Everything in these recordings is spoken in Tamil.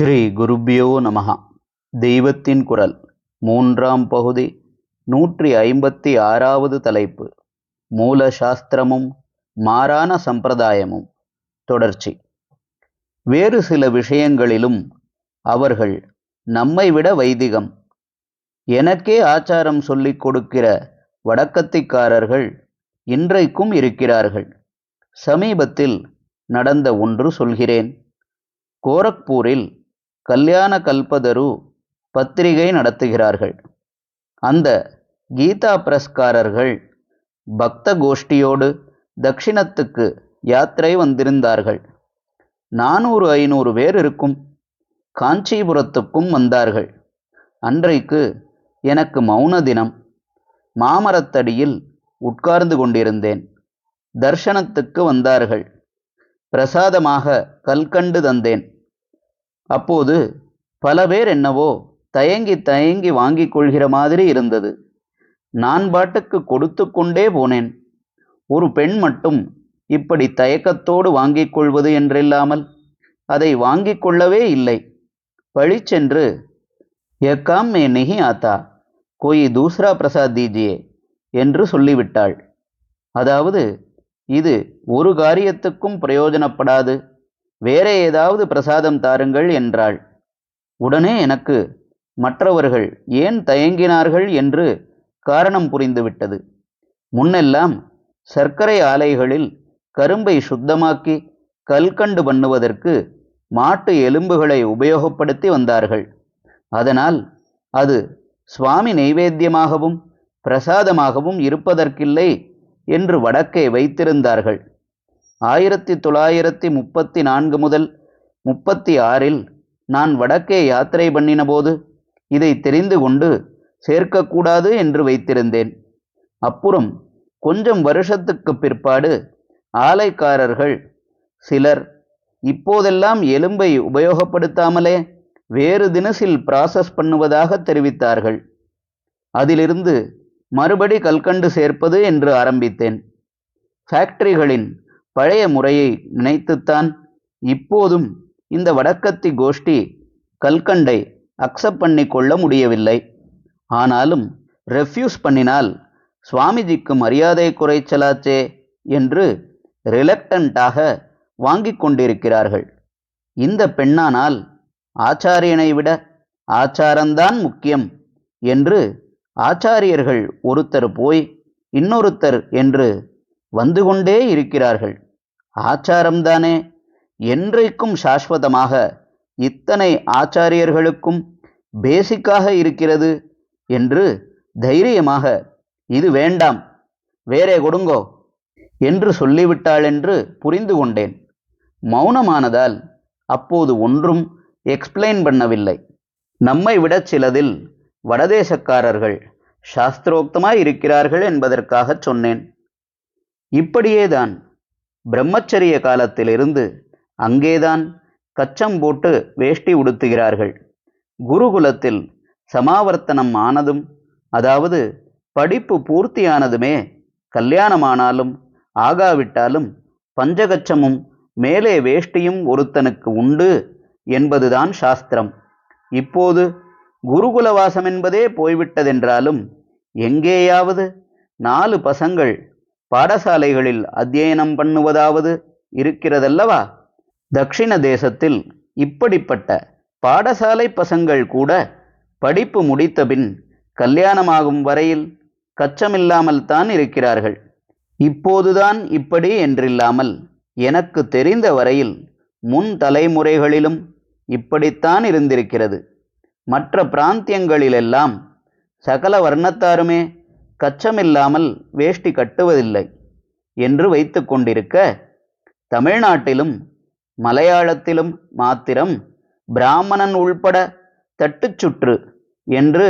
ஸ்ரீ குருபியோ நமகா தெய்வத்தின் குரல் மூன்றாம் பகுதி நூற்றி ஐம்பத்தி ஆறாவது தலைப்பு. மூல சாஸ்திரமும் மாறான சம்பிரதாயமும். தொடர்ச்சி. வேறு சில விஷயங்களிலும் அவர்கள் நம்மை விட வைதிகம். எனக்கே ஆச்சாரம் சொல்லிக் கொடுக்கிற வடக்கத்திக்காரர்கள் இன்றைக்கும் இருக்கிறார்கள். சமீபத்தில் நடந்த ஒன்று சொல்கிறேன். கோரக்பூரில் கல்யாண கல்பதரு பத்திரிகை நடத்துகிறார்கள். அந்த கீதா பிரஸ்காரர்கள் பக்த கோஷ்டியோடு தட்சிணத்துக்கு யாத்திரை வந்திருந்தார்கள். நானூறு ஐநூறு பேர் இருக்கும் காஞ்சிபுரத்துக்கும் வந்தார்கள். அன்றைக்கு எனக்கு மௌன தினம். மாமரத்தடியில் உட்கார்ந்து கொண்டிருந்தேன். தர்ஷனத்துக்கு வந்தார்கள். பிரசாதமாக கல்கண்டு தந்தேன். அப்போது பல பேர் என்னவோ தயங்கி தயங்கி வாங்கி கொள்கிற மாதிரி இருந்தது. நான் பாட்டுக்கு கொடுத்து கொண்டே போனேன். ஒரு பெண் மட்டும் இப்படி தயக்கத்தோடு வாங்கிக் கொள்வது என்றில்லாமல் அதை வாங்கிக் கொள்ளவே இல்லை. பழிச்சென்று எக்காம் மே நெஹி ஆத்தா கோயி தூஸ்ரா பிரசாத் தீஜியே என்று சொல்லிவிட்டாள். அதாவது இது ஒரு காரியத்துக்கும் பிரயோஜனப்படாது. வேற ஏதாவது பிரசாதம் தாருங்கள் என்றாள். உடனே எனக்கு மற்றவர்கள் ஏன் தயங்கினார்கள் என்று காரணம் புரிந்துவிட்டது. முன்னெல்லாம் சர்க்கரை ஆலைகளில் கரும்பை சுத்தமாக்கி கல்கண்டு பண்ணுவதற்கு மாட்டு எலும்புகளை உபயோகப்படுத்தி வந்தார்கள். அதனால் அது சுவாமி நைவேத்தியமாகவும் பிரசாதமாகவும் இருப்பதற்கில்லை என்று வடக்கே வைத்திருந்தார்கள். ஆயிரத்தி தொள்ளாயிரத்தி முப்பத்தி நான்கு முதல் முப்பத்தி ஆறில் நான் வடக்கே யாத்திரை பண்ணினபோது இதை தெரிந்து கொண்டு சேர்க்கக்கூடாது என்று வைத்திருந்தேன். அப்புறம் கொஞ்சம் வருஷத்துக்கு பிற்பாடு ஆலைக்காரர்கள் சிலர் இப்போதெல்லாம் எலும்பை உபயோகப்படுத்தாமலே வேறு தினசில் ப்ராசஸ் பண்ணுவதாக தெரிவித்தார்கள். அதிலிருந்து மறுபடி கல்கண்டு சேர்ப்பது என்று ஆரம்பித்தேன். ஃபேக்டரிகளின் பழைய முறையை நினைத்துத்தான் இப்போதும் இந்த வடக்கத்தி கோஷ்டி கல்கண்டை அக்செப்ட் பண்ணி கொள்ள முடியவில்லை. ஆனாலும் ரெஃப்யூஸ் பண்ணினால் சுவாமிஜிக்கு மரியாதை குறைச்சலாச்சே என்று ரிலக்டண்டாக வாங்கிக் கொண்டிருக்கிறார்கள். இந்த பெண்ணானால் ஆச்சாரியனை விட ஆச்சாரந்தான் முக்கியம் என்று ஆச்சாரியர்கள் ஒருத்தர் போய் இன்னொருத்தர் என்று வந்து கொண்டே இருக்கிறார்கள். ஆச்சாரம்தானே? என்றைக்கும் சாஸ்வதமாக இத்தனை ஆச்சாரியர்களுக்கும் பேசிக்காக இருக்கிறது என்று தைரியமாக இது வேண்டாம் வேறே கொடுங்கோ என்று சொல்லிவிட்டாள் என்று புரிந்து கொண்டேன். மௌனமானதால் அப்போது ஒன்றும் எக்ஸ்பிளைன் பண்ணவில்லை. நம்மை விட சிலதில் வடதேசக்காரர்கள் சாஸ்திரோக்தமாய் இருக்கிறார்கள் என்பதற்காகச் சொன்னேன். இப்படியேதான் பிரம்மச்சரிய காலத்திலிருந்து அங்கேதான் கச்சம் போட்டு வேஷ்டி உடுத்துகிறார்கள். குருகுலத்தில் சமாவர்த்தனம் ஆனதும் அதாவது படிப்பு பூர்த்தியானதுமே கல்யாணமானாலும் ஆகாவிட்டாலும் பஞ்சகச்சமும் மேலே வேஷ்டியும் ஒருத்தனுக்கு உண்டு என்பதுதான் சாஸ்திரம். இப்போது குருகுலவாசம் என்பதே போய்விட்டதென்றாலும் எங்கேயாவது நாலு பசங்கள் பாடசாலைகளில் அத்தியனம் பண்ணுவதாவது இருக்கிறதல்லவா? தக்ஷிண தேசத்தில் இப்படிப்பட்ட பாடசாலை பசங்கள் கூட படிப்பு முடித்தபின் கல்யாணமாகும் வரையில் கச்சமில்லாமல் தான் இருக்கிறார்கள். இப்போதுதான் இப்படி என்றில்லாமல் எனக்கு தெரிந்த வரையில் முன் தலைமுறைகளிலும் இப்படித்தான் இருந்திருக்கிறது. மற்ற பிராந்தியங்களிலெல்லாம் சகல வர்ணத்தாருமே கச்சமில்லாமல் வேஷ்டி கட்டுவதில்லை என்று வைத்து கொண்டிருக்க தமிழ்நாட்டிலும் மலையாளத்திலும் மாத்திரம் பிராமணன் உள்பட தட்டுச்சுற்று என்று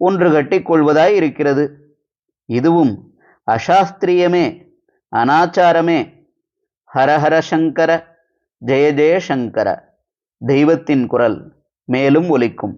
ஒன்று கட்டிக்கொள்வதாய் இருக்கிறது. இதுவும் அசாஸ்திரியமே அனாச்சாரமே. ஹரஹர சங்கர ஜெய ஜெயசங்கர தெய்வத்தின் குரல் மேலும் ஒலிக்கும்.